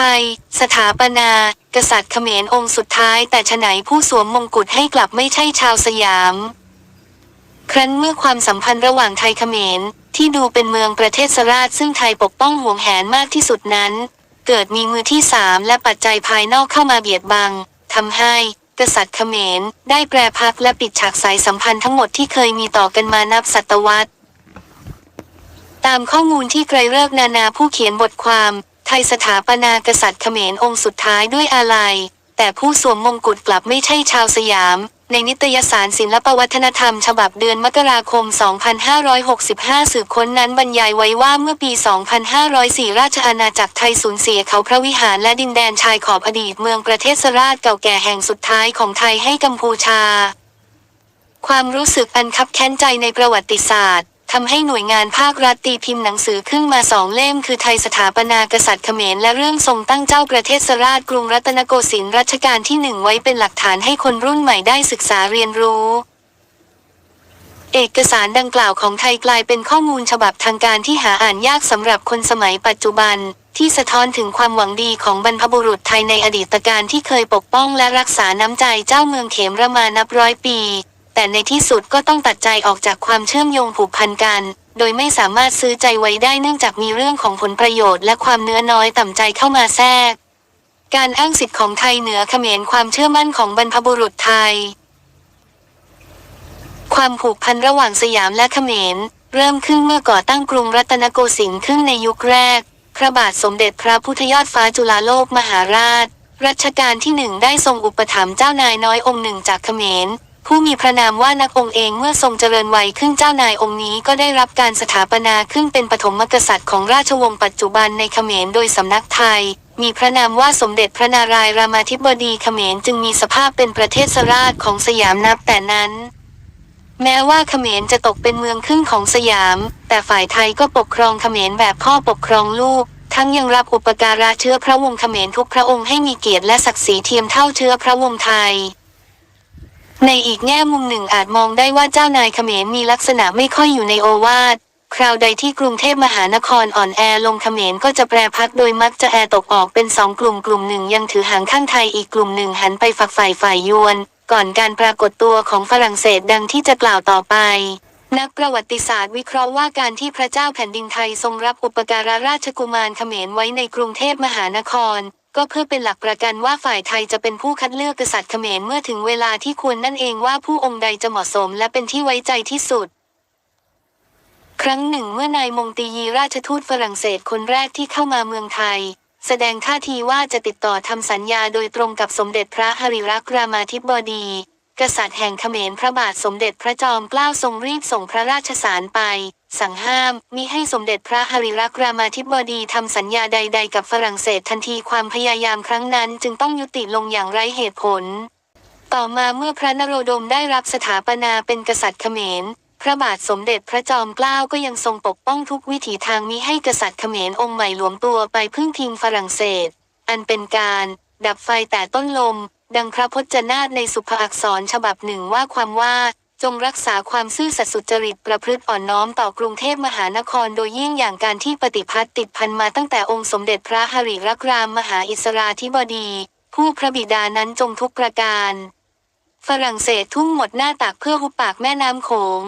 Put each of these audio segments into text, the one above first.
ไทย สถาปนา กษัตริย์เขมรองค์สุดท้าย แต่ฉะไหนผู้สวมมงกุฎให้กลับไม่ใช่ชาวสยาม ครั้นเมื่อความสัมพันธ์ระหว่างไทยเขมรที่ดูเป็นเมืองประเทศสราชซึ่งไทยปกป้องห่วงแหนมากที่สุดนั้น เกิดมีมือที่สามและปัจจัยภายนอกเข้ามาเบียดบังทำให้กษัตริย์เขมรได้แปรพักและปิดฉากสายสัมพันธ์ทั้งหมดที่เคยมีต่อกันมานับศตวรรษ ตามข้อมูลที่ไกรเลิกนานาผู้เขียนบทความ ไทยสถาปนากษัตริย์เขมรองค์สุดท้ายด้วยอาลัย แต่ผู้สวมมงกุฎกลับไม่ใช่ชาวสยาม ในนิตยสารศิลปวัฒนธรรม ฉบับเดือนมกราคม 2565 สืบค้นนั้นบรรยายไว้ว่าเมื่อปี 2504 ราชอาณาจักรไทยสูญเสียเขาพระวิหารและดินแดนชายขอบอดีตเมืองประเทศสราชเก่าแก่แห่งสุดท้ายของไทยให้กัมพูชา ความรู้สึกอันคับแค้นใจในประวัติศาสตร์ ทำให้หน่วยงานภาครัฐตีพิมพ์หนังสือขึ้นมาสองเล่มคือไทยสถาปนากษัตริย์เขมรและเรื่องทรงตั้งเจ้าประเทศสราชกรุงรัตนโกสินทร์รัชกาลที่หนึ่งไว้เป็นหลักฐานให้คนรุ่นใหม่ได้ศึกษาเรียนรู้เอกสารดังกล่าวของไทยกลายเป็นข้อมูลฉบับทางการที่หาอ่านยากสำหรับคนสมัยปัจจุบัน ที่สะท้อนถึงความหวังดีของบรรพบุรุษไทยในอดีตการที่เคยปกป้องและรักษาน้ำใจเจ้าเมืองเขมรมานับร้อยปี แต่ในที่สุดก็ต้องตัดใจออกจากความเชื่อมโยงผูกพันกัน โดยไม่สามารถซื้อใจไว้ได้เนื่องจากมีเรื่องของผลประโยชน์และความเนื้อน้อยต่ำใจเข้ามาแทรก การอ้างสิทธิ์ของไทยเหนือเขมรความเชื่อมั่นของบรรพบุรุษไทย ความผูกพันระหว่างสยามและเขมร เริ่มขึ้นเมื่อก่อตั้งกรุงรัตนโกสินทร์ขึ้นในยุคแรก พระบาทสมเด็จพระพุทธยอดฟ้าจุฬาโลกมหาราชรัชกาลที่หนึ่งได้ทรงอุปถัมภ์เจ้านายน้อยองค์หนึ่งจากเขมร ผู้มีพระนามว่านักองค์เองเมื่อทรงเจริญวัยขึ้นเจ้านายองค์นี้ก็ได้รับการสถาปนาขึ้นเป็นปฐมกษัตริย์ของราชวงศ์ปัจจุบันในเขมรโดยสำนักไทย มีพระนามว่าสมเด็จพระนารายณ์รามาธิบดีเขมรจึงมีสภาพเป็นประเทศสราชของสยามนับแต่นั้น แม้ว่าเขมรจะตกเป็นเมืองครึ่งของสยาม แต่ฝ่ายไทยก็ปกครองเขมรแบบพ่อปกครองลูกทั้งยังรับอุปการะเชื้อพระวงศ์เขมรทุกพระองค์ให้มีเกียรติและศักดิ์ศรีเทียมเท่าเชื้อพระวงศ์ไทย ในอีกแง่มุมหนึ่งอาจมองได้ว่าเจ้านายเขมรมีลักษณะไม่ค่อยอยู่ในโอวาทคราวใดที่กรุงเทพมหานครอ่อนแอลงเขมรก็จะแปรพักโดยมักจะแอตกออกเป็นสองกลุ่มกลุ่มหนึ่งยังถือหางข้างไทยอีกกลุ่มหนึ่งหันไปฝักฝ่ายฝ่ายยวน ก่อนการปรากฏตัวของฝรั่งเศสดังที่จะกล่าวต่อไป นักประวัติศาสตร์วิเคราะห์ว่าการที่พระเจ้าแผ่นดินไทยทรงรับอุปการะราชกุมารเขมรไว้ในกรุงเทพมหานคร ก็เพื่อเป็นหลักประกันว่าฝ่ายไทยจะเป็นผู้คัดเลือกกษัตริย์เขมรเมื่อถึงเวลาที่ควรนั่นเองว่าผู้องค์ใดจะเหมาะสมและเป็นที่ไว้ใจที่สุด ครั้งหนึ่งเมื่อนายมงตียีราชทูตฝรั่งเศสคนแรกที่เข้ามาเมืองไทย แสดงท่าทีว่าจะติดต่อทำสัญญาโดยตรงกับสมเด็จพระหริรักษ์รามาธิบดี กษัตริย์แห่งเขมรพระบาทสมเด็จพระจอมเกล้าทรงรีบส่งพระราชสารไป สั่งห้ามมิให้สมเด็จพระหริรักษ์รามาธิบดีทำสัญญาใด ๆ กับฝรั่งเศสทันทีความพยายามครั้งนั้นจึงต้องยุติลงอย่างไร้เหตุผล ต่อมาเมื่อพระนโรดมได้รับสถาปนาเป็นกษัตริย์เขมร พระบาทสมเด็จพระจอมเกล้าก็ยังทรงปกป้องทุกวิถีทางมิให้กษัตริย์เขมรองค์ใหม่หลวมตัวไปพึ่งพิงฝรั่งเศส อันเป็นการ ดับไฟแต่ต้นลม ดังพระพจนาตในสุภอักษรฉบับหนึ่งว่าความว่า จงรักษาความซื่อสัตย์สุจริตประพฤติอ่อนน้อมต่อกรุงเทพมหานครโดยยิ่งอย่างการที่ปฏิพัฒน์ติดพันมาตั้งแต่องค์สมเด็จพระหริรักรามมหาอิสราธิบดี ผู้พระบิดานั้นจงทุกประการ ฝรั่งเศสทุ่มหมดหน้าตักเพื่อหุบปากแม่น้ำโขง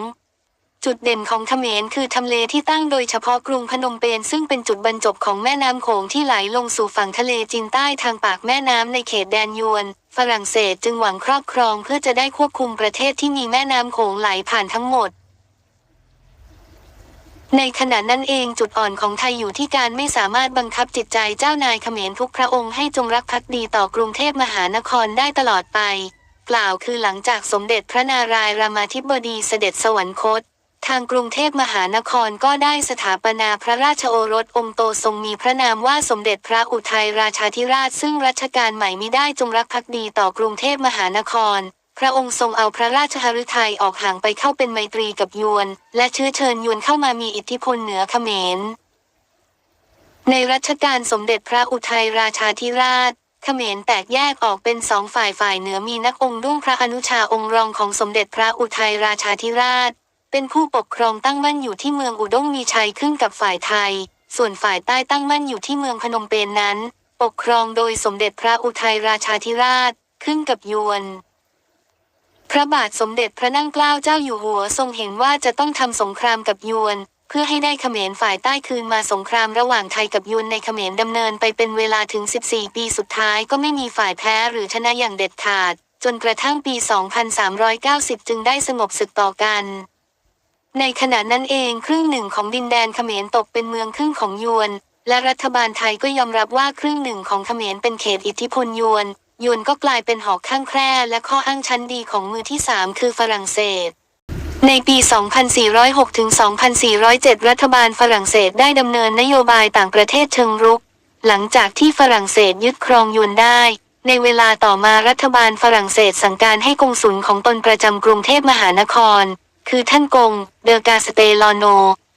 จุดเด่นของเขมรคือทำเลที่ตั้งโดยเฉพาะกรุงพนมเปญซึ่งเป็นจุดบรรจบของแม่น้ำโขงที่ไหลลงสู่ฝั่งทะเลจีนใต้ทางปากแม่น้ำในเขตแดนยวน ฝรั่งเศสจึงหวังครอบครองเพื่อจะได้ควบคุมประเทศที่มีแม่น้ำโขงไหลผ่านทั้งหมด ในขณะนั้นเองจุดอ่อนของไทยอยู่ที่การไม่สามารถบังคับจิตใจเจ้านายเขมรทุกพระองค์ให้จงรักภักดีต่อกรุงเทพมหานครได้ตลอดไป กล่าวคือหลังจากสมเด็จพระนารายณ์รามาธิบดีเสด็จสวรรคต ทางกรุงเทพมหานครก็ได้สถาปนาพระราชโอรสองค์โตทรงมีพระนามว่าสมเด็จพระอุทัยราชาธิราชซึ่งรัชกาลใหม่มิได้จงรักภักดีต่อกรุงเทพมหานคร พระองค์ทรงเอาพระราชหฤทัยออกห่างไปเข้าเป็นไมตรีกับยวน และเชื้อเชิญยวนเข้ามามีอิทธิพลเหนือเขมร ในรัชกาลสมเด็จพระอุทัยราชาธิราชเขมรแตกแยกออกเป็นสองฝ่ายฝ่ายเหนือมีนักองค์ดุ้งพระอนุชาองค์รองของสมเด็จพระอุทัยราชาธิราช เป็นผู้ปกครองตั้งมั่นอยู่ที่เมืองอุด้งมีชัยขึ้นกับฝ่ายไทย ส่วนฝ่ายใต้ตั้งมั่นอยู่ที่เมืองพนมเปญนนั้น ปกครองโดยสมเด็จพระอุทัยราชาธิราชขึ้นกับยวน พระบาทสมเด็จพระนั่งเกล้าเจ้าอยู่หัวทรงเห็นว่าจะต้องทำสงครามกับยวน เพื่อให้ได้เขมรฝ่ายใต้คืนมาสงครามระหว่างไทยกับยวนในเขมรดำเนินไปเป็นเวลาถึง 14 ปีสุดท้ายก็ไม่มีฝ่ายแพ้หรือชนะอย่างเด็ดขาด จนกระทั่งปี 2390 จึงได้สงบศึกต่อกัน ในขณะนั้นเองครึ่งหนึ่งของดินแดนเขมรตกเป็นเมืองครึ่งของยวน และรัฐบาลไทยก็ยอมรับว่าครึ่งหนึ่งของเขมรเป็นเขตอิทธิพลยวน ยวนก็กลายเป็นหอกข้างแคร่และข้ออ้างชั้นดีของมือที่สามคือฝรั่งเศสในปี 2406 ถึง 2407 รัฐบาลฝรั่งเศสได้ดำเนินนโยบายต่างประเทศเชิงรุก หลังจากที่ฝรั่งเศสยึดครองยวนได้ ในเวลาต่อมารัฐบาลฝรั่งเศสสั่งการให้กงสุลของตนประจำกรุงเทพมหานคร คือท่านกง เดอกาสเตลโน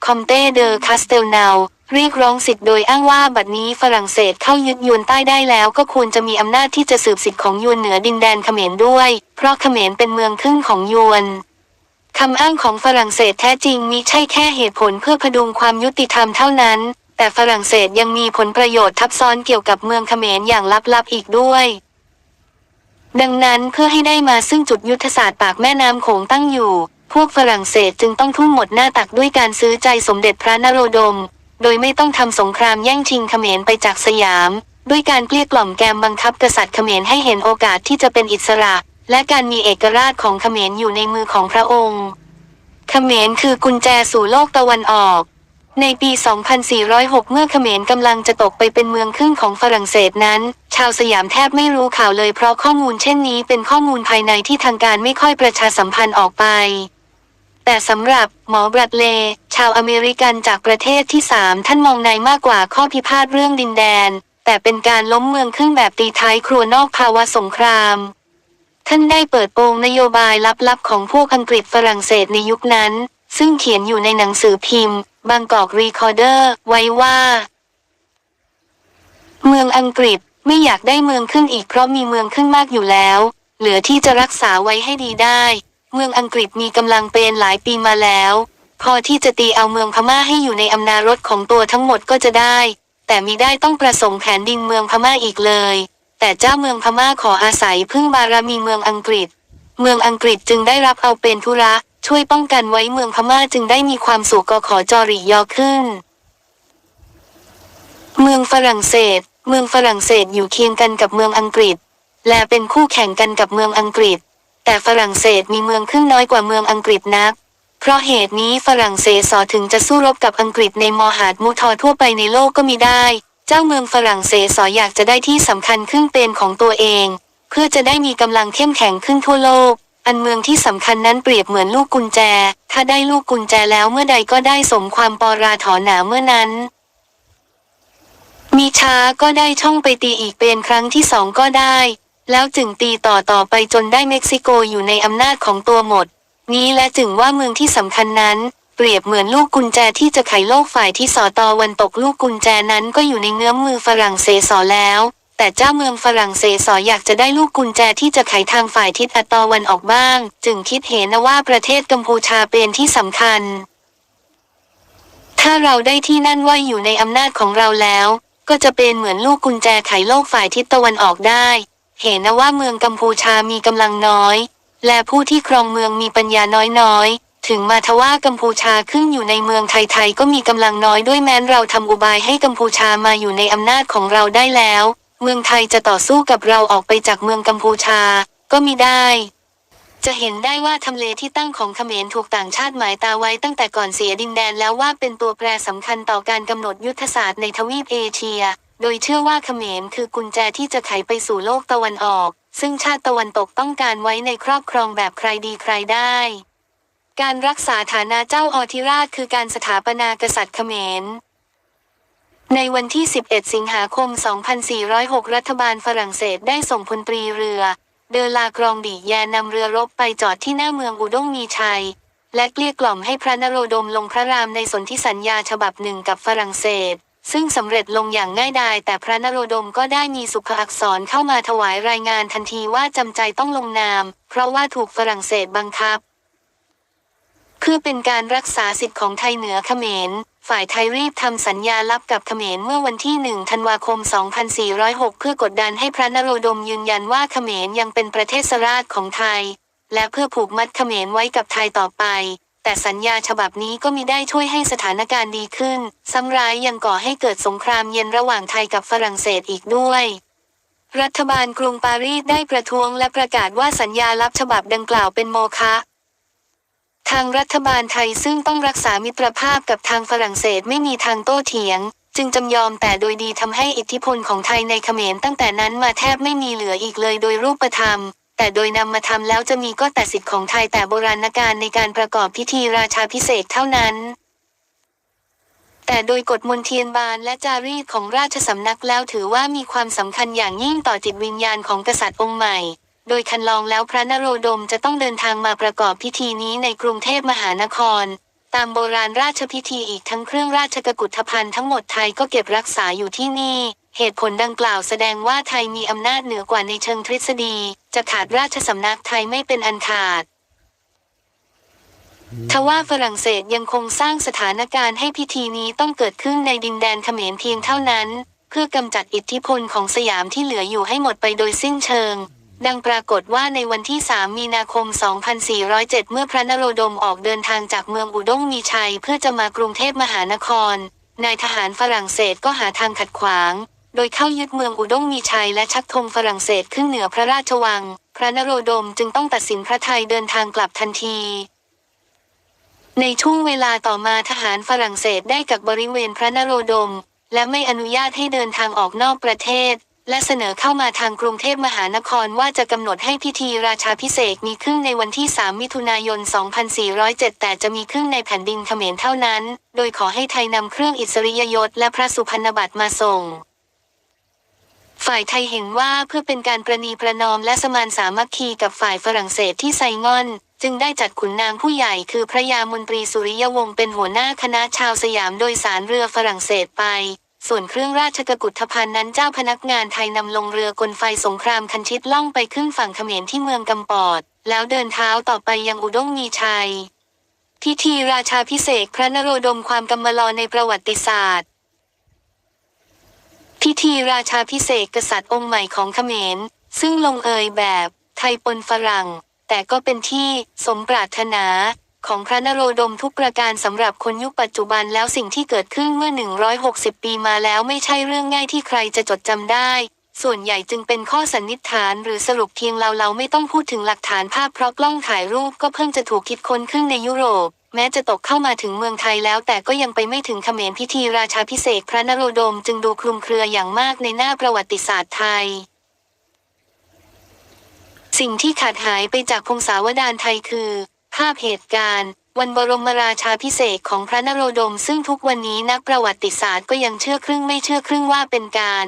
คอมเต้เดอคาสเตลนาวเรียกร้องสิทธิ์โดยอ้างว่าบัดนี้ฝรั่งเศสเข้ายึดยวนใต้ได้แล้ว ก็ควรจะมีอำนาจที่จะสืบสิทธิ์ของยวนเหนือดินแดนเขมรด้วย เพราะเขมรเป็นเมืองครึ่งของยวนคำอ้างของฝรั่งเศสแท้จริงมิใช่แค่เหตุผลเพื่อพดุงความยุติธรรมเท่านั้น แต่ฝรั่งเศสยังมีผลประโยชน์ทับซ้อนเกี่ยวกับเมืองเขมรอย่างลับๆอีกด้วยดังนั้นเพื่อให้ได้มาซึ่งจุดยุทธศาสตร์ปากแม่น้ำโขงตั้งอยู่ พวกฝรั่งเศสจึงต้องทุ่มหมดหน้าตักด้วยการซื้อใจสมเด็จพระนโรดม โดยไม่ต้องทำสงครามแย่งชิงเขมรไปจากสยาม ด้วยการเกลี้ยกล่อมแกมบังคับกษัตริย์เขมรให้เห็นโอกาสที่จะเป็นอิสระ และการมีเอกราชของเขมรอยู่ในมือของพระองค์ เขมรคือกุญแจสู่โลกตะวันออกในปี 2406 เมื่อเขมรกำลังจะตกไปเป็นเมืองครึ่งของฝรั่งเศสนั้น ชาวสยามแทบไม่รู้ข่าวเลยเพราะข้อมูลเช่นนี้เป็นข้อมูลภายในที่ทางการไม่ค่อยประชาสัมพันธ์ออกไป แต่สำหรับหมอบรัดเลย์ชาวอเมริกันจากประเทศที่สามท่านมองในมากกว่าข้อพิพาทเรื่องดินแดน แต่เป็นการล้มเมืองครึ่งแบบตีท้ายครัวนอกภาวะสงคราม ท่านได้เปิดโปงนโยบายลับๆ ของพวกอังกฤษฝรั่งเศสในยุคนั้น ซึ่งเขียนอยู่ในหนังสือพิมพ์ บางกอกรีคอร์เดอร์ ไว้ว่า เมืองอังกฤษไม่อยากได้เมืองขึ้นอีกเพราะมีเมืองขึ้นมากอยู่แล้ว เหลือที่จะรักษาไว้ให้ดีได้ เมืองอังกฤษมีกำลังเป็นหลายปีมาแล้ว พอที่จะตีเอาเมืองพม่าให้อยู่ในอำนาจรถของตัวทั้งหมดก็จะได้ แต่มิได้ต้องประสงค์แผนดินเมืองพม่าอีกเลย แต่เจ้าเมืองพม่าขออาศัยพึ่งบารมีเมืองอังกฤษ เมืองอังกฤษจึงได้รับเอาเป็นธุระ ช่วยป้องกันไว้เมืองพม่าจึงได้มีความสุขกขอจอริยอขึ้น เมืองฝรั่งเศส เมืองฝรั่งเศสอยู่เคียงกันกับเมืองอังกฤษ และเป็นคู่แข่งกันกับเมืองอังกฤษ แต่ฝรั่งเศสมีเมืองครึ่งน้อยกว่าเมืองอังกฤษนัก เพราะเหตุนี้ฝรั่งเศสสอถึงจะสู้รบกับอังกฤษในมอหาดมุทอทั่วไปในโลกก็มีได้ เจ้าเมืองฝรั่งเศสสออยากจะได้ที่สำคัญครึ่งเป็นของตัวเอง เพื่อจะได้มีกำลังเข้มแข็งขึ้นทั่วโลก อันเมืองที่สำคัญนั้นเปรียบเหมือนลูกกุญแจ ถ้าได้ลูกกุญแจแล้วเมื่อใดก็ได้สมความปราถหนาเมื่อนั้นมีช้าก็ได้ช่องไปตีอีกเป็นครั้งที่สองก็ได้ แล้วจึงตีต่อต่อไปจนได้เม็กซิโกอยู่ในอำนาจของตัวหมด นี้และจึงว่าเมืองที่สำคัญนั้น เปรียบเหมือนลูกกุญแจที่จะไขโลกฝ่ายที่สอตอวันตกลูกกุญแจนั้นก็อยู่ในเงื้อมมือฝรั่งเศสสอแล้ว แต่เจ้าเมืองฝรั่งเศสสออยากจะได้ลูกกุญแจที่จะไขทางฝ่ายทิศอตอวันออกบ้าง จึงคิดเห็นว่าประเทศกัมพูชาเป็นที่สำคัญ ถ้าเราได้ที่นั่นว่าอยู่ในอำนาจของเราแล้ว ก็จะเป็นเหมือนลูกกุญแจไขโลกฝ่ายทิศตะวันออกได้ เห็นนะว่าเมืองกัมพูชามีกำลังน้อย และผู้ที่ครองเมืองมีปัญญาน้อยๆ ถึงมาทว่ากัมพูชาขึ้นอยู่ในเมืองไทยๆก็มีกำลังน้อยด้วยแม้นเราทำอุบายให้กัมพูชามาอยู่ในอำนาจของเราได้แล้ว เมืองไทยจะต่อสู้กับเราออกไปจากเมืองกัมพูชา ก็มีได้ จะเห็นได้ว่าทำเลที่ตั้งของเขมรถูกต่างชาติหมายตาไว้ตั้งแต่ก่อนเสียดินแดนแล้วว่าเป็นตัวแปรสำคัญต่อการกำหนดยุทธศาสตร์ในทวีปเอเชียโดยเชื่อว่าเขมรคือกุญแจที่จะไขไปสู่โลกตะวันออก ซึ่งชาติตะวันตกต้องการไว้ในครอบครองแบบใครดีใครได้ การรักษาฐานะเจ้าออธิราชคือการสถาปนากษัตริย์เขมรในวันที่ 11 สิงหาคม 2406 รัฐบาลฝรั่งเศสได้ส่งพลตรีเรือ เดอลากรองดีแยนำเรือรบไปจอดที่หน้าเมืองอุดงมีชัย และเกลี้ยกล่อมให้พระนโรดมลงพระรามในสนธิสัญญาฉบับหนึ่งกับฝรั่งเศส ซึ่งสำเร็จลงอย่างง่ายดายแต่พระนโรดมก็ได้มีสุภอักษรเข้ามาถวายรายงานทันทีว่าจำใจต้องลงนาม เพราะว่าถูกฝรั่งเศสบังคับ เพื่อเป็นการรักษาสิทธิ์ของไทยเหนือเขมร ฝ่ายไทยรีบทำสัญญาลับกับเขมรเมื่อวันที่ 1 ธันวาคม 2406 เพื่อกดดันให้พระนโรดมยืนยันว่าเขมรยังเป็นประเทศราชของไทย และเพื่อผูกมัดเขมรไว้กับไทยต่อไป แต่สัญญาฉบับนี้ก็มิได้ช่วยให้สถานการณ์ดีขึ้น ซ้ำร้ายยังก่อให้เกิดสงครามเย็นระหว่างไทยกับฝรั่งเศสอีกด้วย รัฐบาลกรุงปารีสได้ประท้วงและประกาศว่าสัญญาลับฉบับดังกล่าวเป็นโมฆะทางรัฐบาลไทยซึ่งต้องรักษามิตรภาพกับทางฝรั่งเศสไม่มีทางโต้เถียง จึงจำยอมแต่โดยดีทำให้อิทธิพลของไทยในเขมรตั้งแต่นั้นมาแทบไม่มีเหลืออีกเลยโดยรูปธรรม แต่โดยนำมาทำแล้วจะมีก็แต่สิทธิ์ของไทยแต่โบราณกาลในการประกอบพิธีราชาพิเศษเท่านั้นแต่โดยกฎมนเทียนบานและจารีตของราชสำนักแล้วถือว่ามีความสำคัญอย่างยิ่งต่อจิตวิญญาณของกษัตริย์องค์ใหม่ โดยคันลองแล้วพระนโรดมจะต้องเดินทางมาประกอบพิธีนี้ในกรุงเทพมหานคร ตามโบราณราชพิธีอีกทั้งเครื่องราชกกุฏภัณฑ์ทั้งหมดไทยก็เก็บรักษาอยู่ที่นี่ เหตุผลดังกล่าวแสดงว่าไทยมีอำนาจเหนือกว่าในเชิงทฤษฎี จะขาดราชสำนักไทยไม่เป็นอันขาดทว่าฝรั่งเศสยังคงสร้างสถานการณ์ให้พิธีนี้ต้องเกิดขึ้นในดินแดนเขมรเพียงเท่านั้น เพื่อกำจัดอิทธิพลของสยามที่เหลืออยู่ให้หมดไปโดยสิ้นเชิง ดังปรากฏว่าในวันที่ 3 มีนาคม 2407 เมื่อพระนโรดมออกเดินทางจากเมืองอุด้งมีชัย เพื่อจะมากรุงเทพมหานคร นายทหารฝรั่งเศสก็หาทางขัดขวาง โดยเข้ายึดเมืองอุด้งมีชัยและชักธงฝรั่งเศสขึ้นเหนือพระราชวัง พระนโรดมจึงต้องตัดสินพระไทยเดินทางกลับทันที ในช่วงเวลาต่อมาทหารฝรั่งเศสได้กักบริเวณพระนโรดม และไม่อนุญาตให้เดินทางออกนอกประเทศ และเสนอเข้ามาทางกรุงเทพมหานครว่าจะกำหนดให้พิธีราชาพิเศษมีขึ้นในวันที่ 3 มิถุนายน 2407 แต่จะมีขึ้นในแผ่นดินเขมรเท่านั้น โดยขอให้ไทยนำเครื่องอิสริยยศและพระสุพรรณบัตรมาส่ง ฝ่ายไทยเห็นว่าเพื่อเป็นการประนีประนอมและสมานสามัคคีกับฝ่ายฝรั่งเศสที่ไซงอน จึงได้จัดขุนนางผู้ใหญ่คือพระยามนตรีสุริยวงศ์เป็นหัวหน้าคณะชาวสยามโดยสารเรือฝรั่งเศสไป ส่วนเครื่องราชกกุฏภัณฑ์นั้นเจ้าพนักงานไทยนำลงเรือกลไฟสงครามคันชิดล่องไปขึ้นฝั่งเขมรที่เมืองกำปอด แล้วเดินเท้าต่อไปยังอุด้งมีชัยพิธีราชาพิเศษพระนโรดมความกำมะลอในประวัติศาสตร์ พิธีราชาพิเศษกษัตริย์องค์ใหม่ของเขมร ซึ่งลงเอยแบบไทยปนฝรั่ง แต่ก็เป็นที่สมปรารถนาของพระนโรดมทุกประการสำหรับคนยุคปัจจุบันแล้วสิ่งที่เกิดขึ้นเมื่อ 160 ปีมาแล้วไม่ใช่เรื่องง่ายที่ใครจะจดจำได้ ส่วนใหญ่จึงเป็นข้อสันนิษฐานหรือสรุปเพียงเราเราไม่ต้องพูดถึงหลักฐานภาพเพราะกล้องถ่ายรูปก็เพิ่งจะถูกคิดค้นขึ้นในยุโรป แม้จะตกเข้ามาถึงเมืองไทยแล้วแต่ก็ยังไปไม่ถึงเขมรพิธีราชาพิเศษพระนโรดมจึงดูคลุมเครืออย่างมากในหน้าประวัติศาสตร์ไทย สิ่งที่ขาดหายไปจากพงศาวดารไทยคือ ภาพเหตุการณ์ วันบรมราชาพิเศษของพระนโรดม ซึ่งทุกวันนี้นักประวัติศาสตร์ก็ยังเชื่อครึ่งไม่เชื่อครึ่งว่าเป็นการ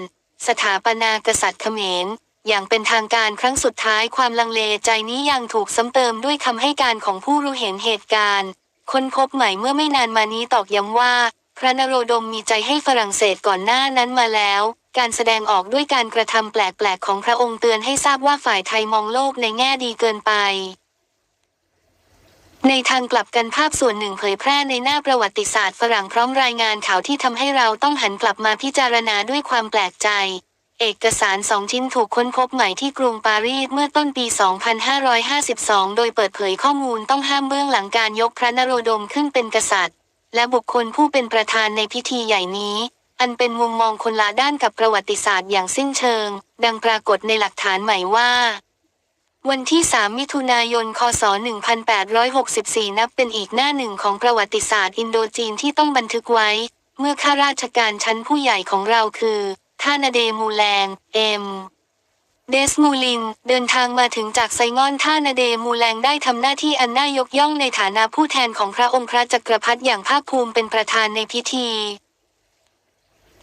สถาปนากษัตริย์เขมรอย่างเป็นทางการครั้งสุดท้ายความลังเลใจนี้ยังถูกซ้ำเติมด้วยคำให้การของผู้รู้เห็นเหตุการณ์ ค้นพบใหม่เมื่อไม่นานมานี้ตอกย้ำว่า พระนโรดมมีใจให้ฝรั่งเศสก่อนหน้านั้นมาแล้ว การแสดงออกด้วยการกระทำแปลกๆของพระองค์เตือนให้ทราบว่าฝ่ายไทยมองโลกในแง่ดีเกินไป ในทางกลับกันภาพส่วนหนึ่งเผยแพร่ในหน้าประวัติศาสตร์ฝรั่งพร้อมรายงานข่าวที่ทำให้เราต้องหันกลับมาพิจารณาด้วยความแปลกใจ เอกสารสองชิ้นถูกค้นพบใหม่ที่กรุงปารีสเมื่อต้นปี 2552 โดยเปิดเผยข้อมูลต้องห้ามเบื้องหลังการยกพระนโรดมขึ้นเป็นกษัตริย์ และบุคคลผู้เป็นประธานในพิธีใหญ่นี้ อันเป็นมุมมองคนละด้านกับประวัติศาสตร์อย่างสิ้นเชิง ดังปรากฏในหลักฐานใหม่ว่า วันที่ 3 มิถุนายน คศ 1864 นับเป็นอีกหน้าหนึ่งของประวัติศาสตร์อินโดจีนที่ต้องบันทึกไว้ เมื่อข้าราชการชั้นผู้ใหญ่ของเราคือ ท่านาเดมูแลง เอ็ม เดสมูลิน เดินทางมาถึงจากไซงอนท่านาเดมูแลงได้ทำหน้าที่อันน่ายกย่องในฐานะผู้แทนของพระองค์พระจักรพรรดิอย่างภาคภูมิเป็นประธานในพิธี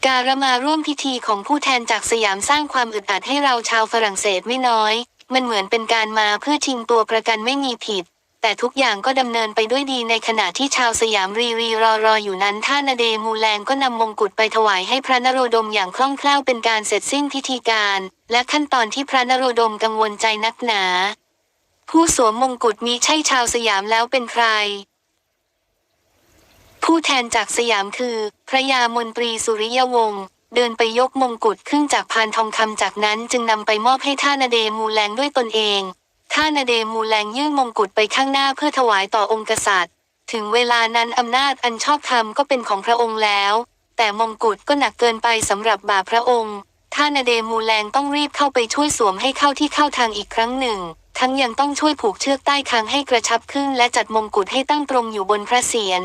การมาร่วมพิธีของผู้แทนจากสยามสร้างความอึดอัดให้เราชาวฝรั่งเศสไม่น้อย มันเหมือนเป็นการมาเพื่อชิงตัวประกันไม่มีผิด แต่ทุกอย่างก็ดำเนินไปด้วยดีในขณะที่ชาวสยามรีรีรอรออยู่นั้นท่านาเดมูแลงก็นำมงกุฎไปถวายให้พระนโรดมอย่างคล่องแคล่วเป็นการเสร็จสิ้นพิธีการ และขั้นตอนที่พระนโรดมกังวลใจนักหนา ผู้สวมมงกุฎมีใช่ชาวสยามแล้วเป็นใคร ผู้แทนจากสยามคือ พระยามนตรีสุริยวงศ์เดินไปยกมงกุฎขึ้นจากพานทองคำจากนั้นจึงนำไปมอบให้ท่านาเดมูแลงด้วยตนเอง ท่านาเดมูแลงยื่นมงกุฎไปข้างหน้าเพื่อถวายต่อองค์กษัตริย์ ถึงเวลานั้นอำนาจอันชอบธรรมก็เป็นของพระองค์แล้ว แต่มงกุฎก็หนักเกินไปสำหรับบาพระองค์ท่านาเดมูแลงต้องรีบเข้าไปช่วยสวมให้เข้าที่เข้าทางอีกครั้งหนึ่ง ทั้งยังต้องช่วยผูกเชือกใต้คางให้กระชับขึ้น และจัดมงกุฎให้ตั้งตรงอยู่บนพระเศียร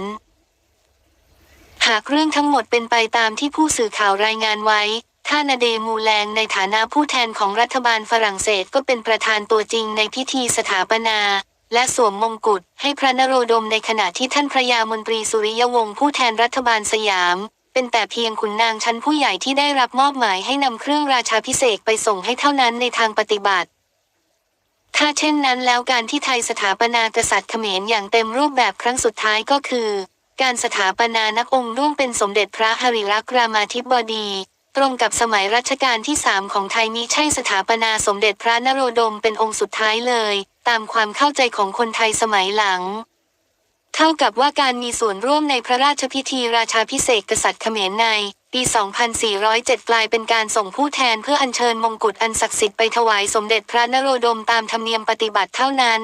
หากเรื่องทั้งหมดเป็นไปตามที่ผู้สื่อข่าวรายงานไว้ ท่านาเดมูแลงในฐานะผู้แทนของรัฐบาลฝรั่งเศสก็เป็นประธานตัวจริงในพิธีสถาปนา และสวมมงกุฎให้พระนโรดมในขณะที่ท่านพระยามนตรีสุริยวงศ์ผู้แทนรัฐบาลสยาม เป็นแต่เพียงขุนนางชั้นผู้ใหญ่ที่ได้รับมอบหมายให้นำเครื่องราชาพิเศษไปส่งให้เท่านั้นในทางปฏิบัติ ถ้าเช่นนั้นแล้วการที่ไทยสถาปนากษัตริย์เขมรอย่างเต็มรูปแบบครั้งสุดท้ายก็คือ การสถาปนานักองค์ร่วงเป็นสมเด็จพระหริรักษ์รามาธิบดี ตรงกับสมัยรัชกาลที่สามของไทยมิใช่สถาปนาสมเด็จพระนโรดมเป็นองค์สุดท้ายเลย ตามความเข้าใจของคนไทยสมัยหลัง เท่ากับว่าการมีส่วนร่วมในพระราชพิธีราชาพิเศษกกษัตริย์เขมรในปี 2407 กลายเป็นการส่งผู้แทนเพื่ออัญเชิญมงกุฎอันศักดิ์สิทธิ์ไปถวายสมเด็จพระนโรดมตามธรรมเนียมปฏิบัติเท่านั้น